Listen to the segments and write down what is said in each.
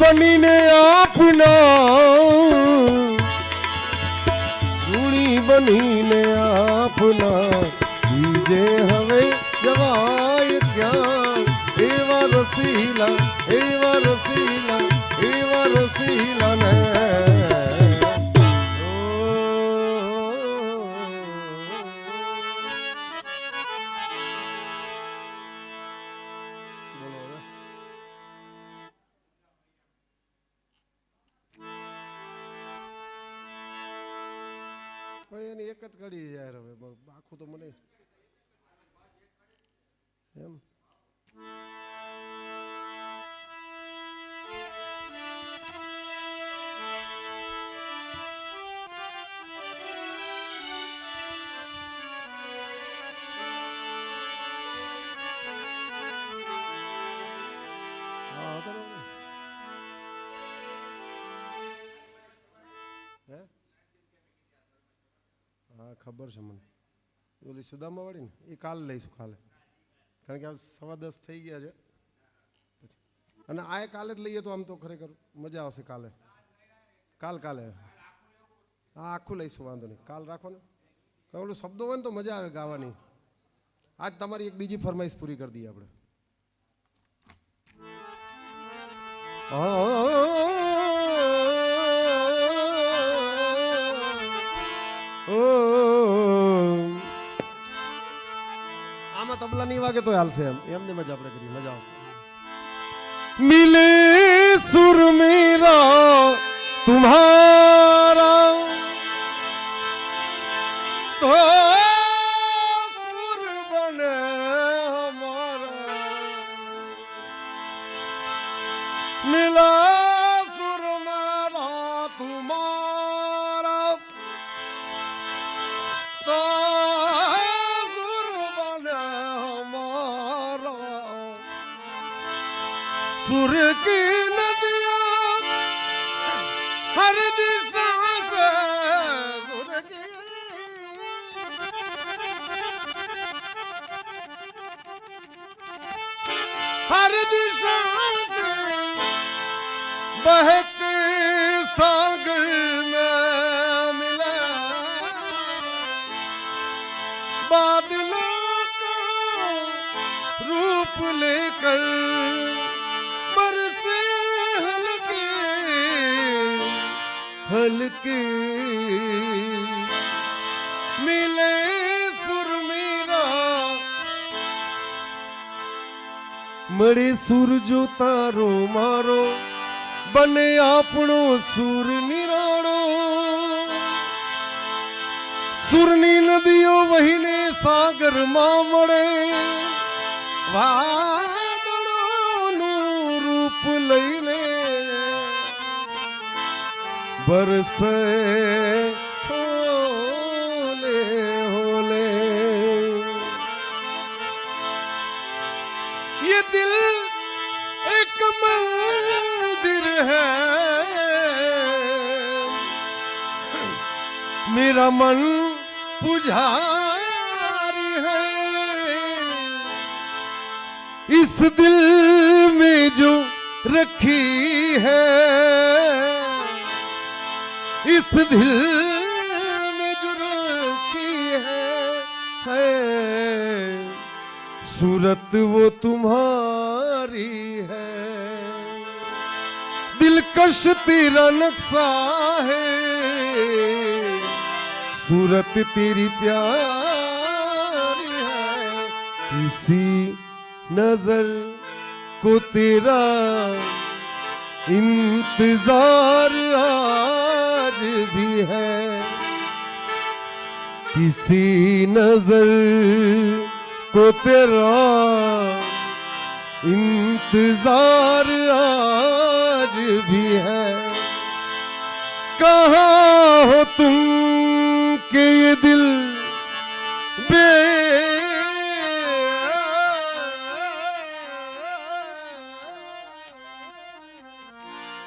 બનીને આપના. રૂડી બનીને પણ એની એક જ કડી યાર હવે. આખું તો મને એમ. હા ખબર છે મને. ઓલી સુદામા વાળી ને, એ કાલે લઈશું કાલે. કારણ કે આ સવા દસ થઈ ગયા છે. પછી. અને આ કાલે જ લઈએ તો આમ તો ખરેખર મજા આવશે કાલે. કાલ કાલે. હા આખું લઈશું, વાંધો નહીં. કાલ રાખો ને. ઓલું શબ્દો હોય ને તો મજા આવે ગાવાની. આજ તમારી એક બીજી ફરમાઈશ પૂરી કરી દઈએ આપણે. તબલા નહીં વાગે તો હાલશે એમ. એમની મજા આપણે કરી મજા આવશે. મિલે સુર મેરા તુમ્હારા सुर की नदियाँ हर दिशा से सुर की हर दिशा से बहते सागर में मिला बादलों का रूप लेकर हल्के मिले सुर मेरा મળી સુર જો તારો મારો બને આપણો સુર નિરાળો સુરની નદીઓ વહીને સાગરમાં મળે વાદળોનું રૂપ લઈને बरसे होले होले। ये दिल एक मंदिर है। मेरा मन पुझारी है। इस दिल में जो रखी है इस दिल में जो है है। सूरत वो तुम्हारी है। दिलकश तेरा नक्शा है। सूरत तेरी प्यारी है। किसी नज़र को तेरा इंतज़ार भी है। किसी नज़र को तेरा इंतज़ार आज भी है। कहा हो तुम के ये दिल बे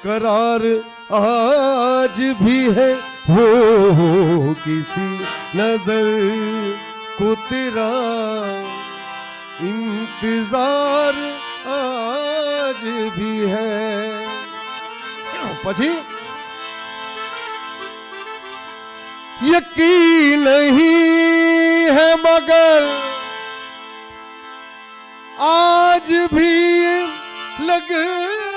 करार आज भी है हो किसी नज़र को तेरा इंतज़ार आज भी है। પછી यकीन नहीं है मगर आज भी लगता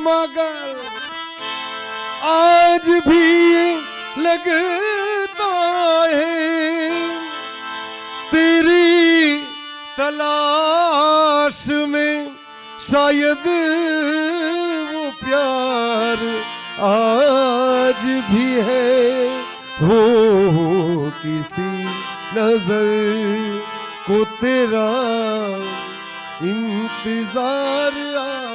मगर आज भी लगता है तेरी तलाश में शायद वो प्यार आज भी है हो किसी नजर को तेरा इंतजार आज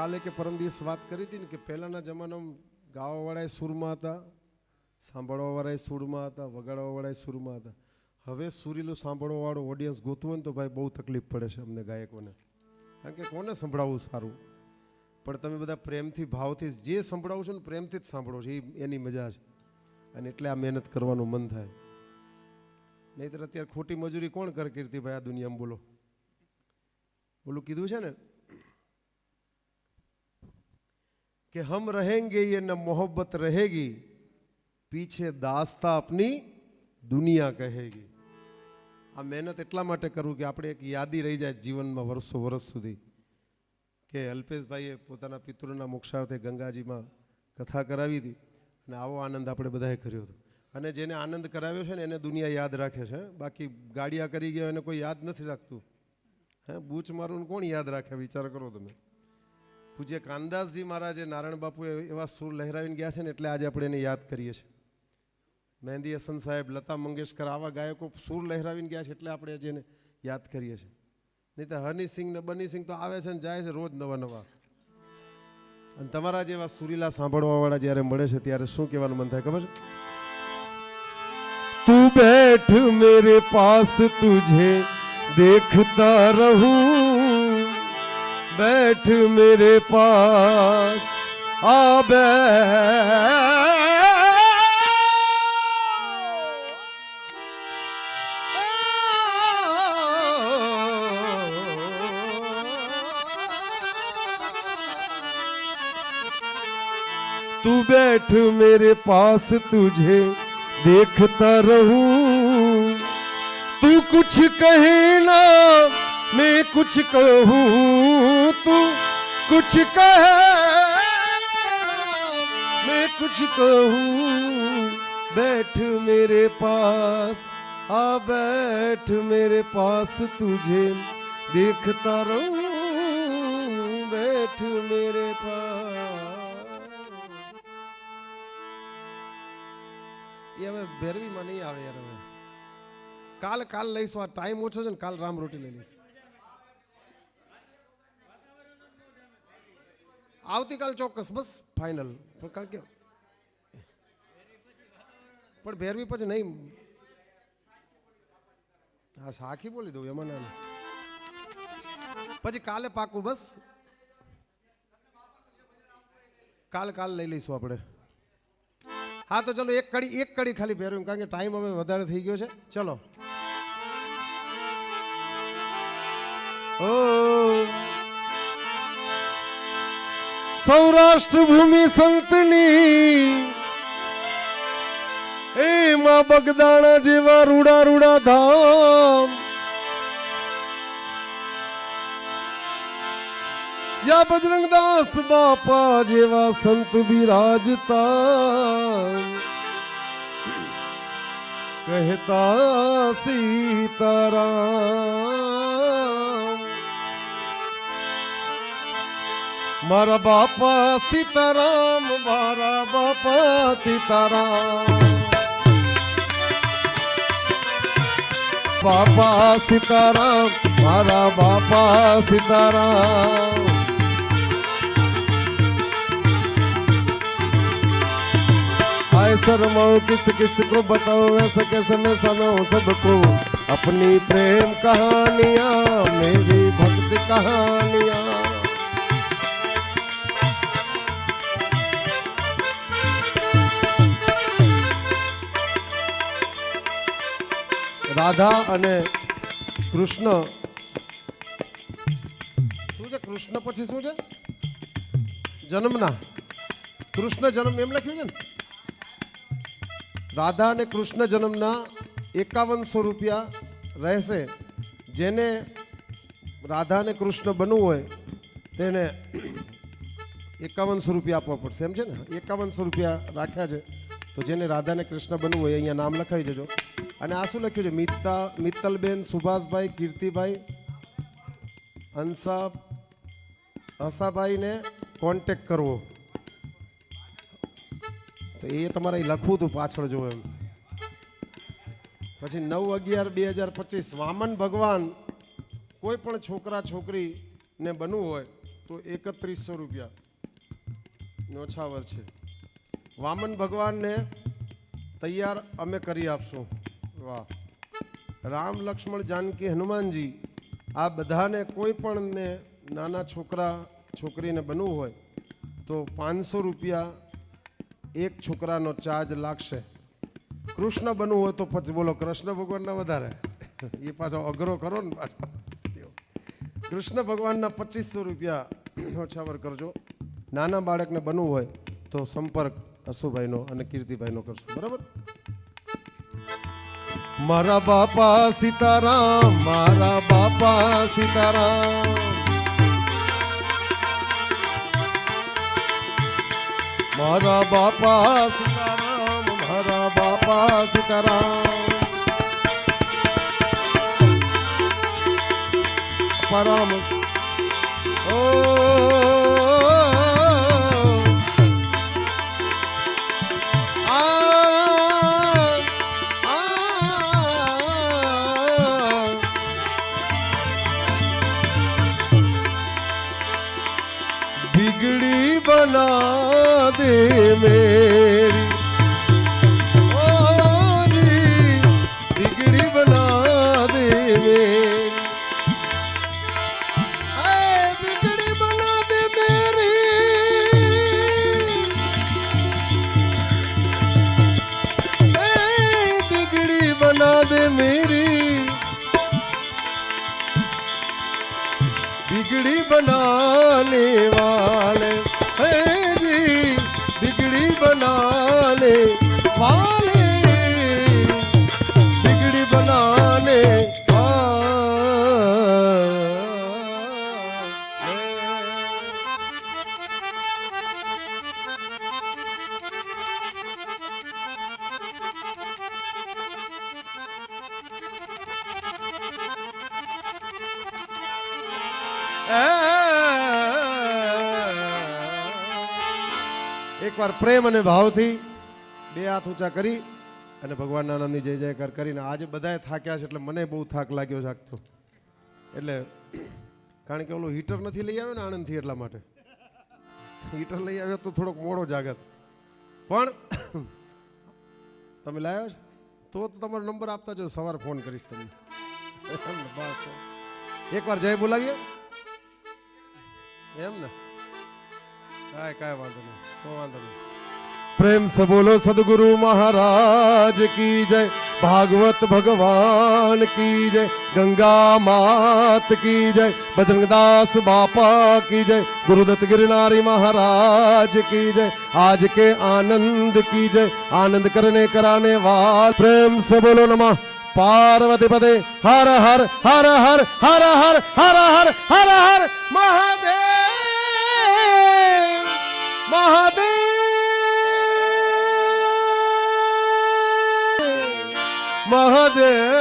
કાલે કે પરમ દિવસ વાત કરી હતી ને કે પહેલાંના જમાનામાં ગાવાવાળાએ સૂરમાં હતા, સાંભળવાવાળાએ સૂરમાં હતા, વગાડવાવાળાએ સૂરમાં હતા. હવે સુરીલું સાંભળવાવાળો ઓડિયન્સ ગોતવો ને તો ભાઈ બહુ તકલીફ પડે છે અમને ગાયકોને. કારણ કે કોને સંભળાવવું સારું? પણ તમે બધા પ્રેમથી, ભાવથી જે સંભળાવો છો ને પ્રેમથી જ સાંભળો છો, એ એની મજા છે. અને એટલે આ મહેનત કરવાનું મન થાય. નહીતર અત્યારે ખોટી મજૂરી કોણ કરે કીર્તિભાઈ, આ દુનિયામાં બોલો. બોલું કીધું છે ને? कि हम रहेंगे ये न मोहब्बत रहेगी पीछे दास्ता अपनी દુનિયા કહેગી આ મહેનત એટલા માટે કરું કે આપણે એક યાદી રહી જાય જીવનમાં વર્ષો વર્ષ સુધી કે અલ્પેશભાઈએ પોતાના પિતૃના મોક્ષાર્થે ગંગાજીમાં કથા કરાવી હતી અને આવો આનંદ આપણે બધાએ કર્યો હતો અને જેને આનંદ કરાવ્યો છે ને એને દુનિયા યાદ રાખે છે બાકી ગાડિયા કરી ગયા એને કોઈ યાદ નથી રાખતું હે બૂચ મારું કોણ યાદ રાખે વિચાર કરો તમે પૂજ્ય કાનદાસજી મહારાજે નારાયણ બાપુ એવા સૂર લહેરાવીને ગયા છે ને એટલે આજે આપણે એને યાદ કરીએ છીએ. મહેંદી હસન સાહેબ, લતા મંગેશકર આવા ગાયકો સૂર લહેરાવીને ગયા છે એટલે આપણે આજે એને યાદ કરીએ છીએ. નહીં તો હની ને બની તો આવે છે ને જાય છે રોજ નવા નવા. અને તમારા જેવા સુરીલા સાંભળવાવાળા જ્યારે મળે છે ત્યારે શું કહેવાનું મન થાય ખબર છે? તું બેઠ મેરે પાસ તુજે, દેખતા રહું. बैठ मेरे पास, आ तू बैठ मेरे पास, तुझे देखता रहूँ। तू कुछ कहे ना, मैं कुछ कहूँ। कुछ कहे मैं कुछ कहूँ बैठ मेरे पास आ बैठ मेरे पास तुझे देखता रहूं बैठ मेरे पास એ હવે ભેરવીમાં નહીં આવે યાર હવે કાલ કાલ લઈશું આ ટાઈમ ઓછો છે ને કાલ રામ રોટી લઈ લઈશ આવતીકાલ ચોક્કસ બસ ફાઇનલ પણ કારણ કે પણ ભેરવી પછી નહીં. હા, સાખી બોલી દઉં એમાં ના પછી કાલે પાકું બસ. કાલ કાલ લઈ લઈશું આપણે. હા, તો ચલો એક કડી એક કડી ખાલી ભેરવી કારણ કે ટાઈમ હવે વધારે થઈ ગયો છે. ચલો. ઓ. સૌરાષ્ટ્ર ભૂમિ સંતની એમાં બગદાણા જેવા રૂડા રૂડા ધામ. જ્યાં બજરંગદાસ બાપા જેવા સંત બિરાજતા. કહેતા, સીતારામ. મારા બાપા સીતારામ મારા બાપા સીતારામ બાપા સીતારામ મારા બાપા સીતારામ आए शर्माओ किस किस को बताओ ऐसा कैसे मैं सुनाऊं सबको अपनी प्रेम कहानियां मेरी भक्ति कहानियां રાધા અને કૃષ્ણ. શું છે? કૃષ્ણ પછી શું છે? જન્મના. કૃષ્ણ જન્મ એમ લખ્યું છે ને? રાધા અને કૃષ્ણ જન્મના એકાવનસો રૂપિયા રહેશે. જેને રાધા અને કૃષ્ણ બનવું હોય, તેને એકાવનસો રૂપિયા આપવા પડશે. એમ છે ને? એકાવનસો રૂપિયા રાખ્યા છે. તો જેને રાધા અને કૃષ્ણ બનવું હોય, અહીંયા નામ લખાવી દેજો. અને આ શું લખ્યું છે? મિત્તા, મિત્તલબેન, સુભાષભાઈ, કીર્તિભાઈ અંસા હસાભાઈને કોન્ટેક કરવો. તો એ તમારે લખવું હતું પાછળ જો એમ. પછી નવ અગિયાર બે હજાર પચીસ, વામન ભગવાન કોઈ પણ છોકરા, છોકરીને બનવું હોય તો એકત્રીસો રૂપિયા. નોછાવર છે વામન ભગવાનને તૈયાર અમે કરી આપશું. વાહ. રામ લક્ષ્મણ જાનકી હનુમાનજી, આ બધાને કોઈ પણને નાના છોકરા, છોકરીને બનવું હોય, તો પાંચસો રૂપિયા એક છોકરાનો ચાર્જ લાગશે. કૃષ્ણ બનવું હોય તો પછી બોલો, કૃષ્ણ ભગવાનના વધારે. એ પાછો અઘરો કરો ને પાછો. કૃષ્ણ ભગવાનના પચીસો રૂપિયા ઓછાવર કરજો. નાના બાળકને બનવું હોય તો સંપર્ક અશુભાઈનો અને કીર્તિભાઈનો કરશો. બરાબર? મારા બાપા સીતારામ મારા બાપા સીતારામ. મારા બાપા સીતારામ મારા બાપા સીતારામ. પરમ ઓ એકવાર પ્રેમ અને ભાવથી બે હાથ ઊંચા કરી અને ભગવાનના નામની જય જયકાર કરીને આજે બધાએ થાક્યા છે એટલે મને બહુ થાક લાગ્યો છે એટલે કારણ કે ઓલું હીટર નથી લઈ આવ્યો ને આણંદથી એટલા માટે. હીટર લઈ આવ્યો તો થોડોક મોડો જાગત. પણ તમે લાવ્યો છો? તો તો તમારો નંબર આપતા જો સવારે ફોન કરીશ તમને. બસ. એકવાર જય બોલાવીએ. એમ ને? કાંઈ કાંઈ વાંધો નહીં, કોઈ વાંધો નહીં. પ્રેમ સે બોલો સદગુરુ મહારાજ કી જય, ભાગવત ભગવાન કી જય, ગંગા માત કી જય, બજરંગદાસ બાપા કી જય, ગુરુદત્ત गिरનારી મહારાજ કી જય, આજ કે આનંદ કી જય, આનંદ કરને કરાને વાલ પ્રેમ સે બોલો નમઃ. પાર્વતી પદે હર હર હર હર હર હર હર હર હર હર, મહાદેવ. મહાદેવ! મહાદેવ!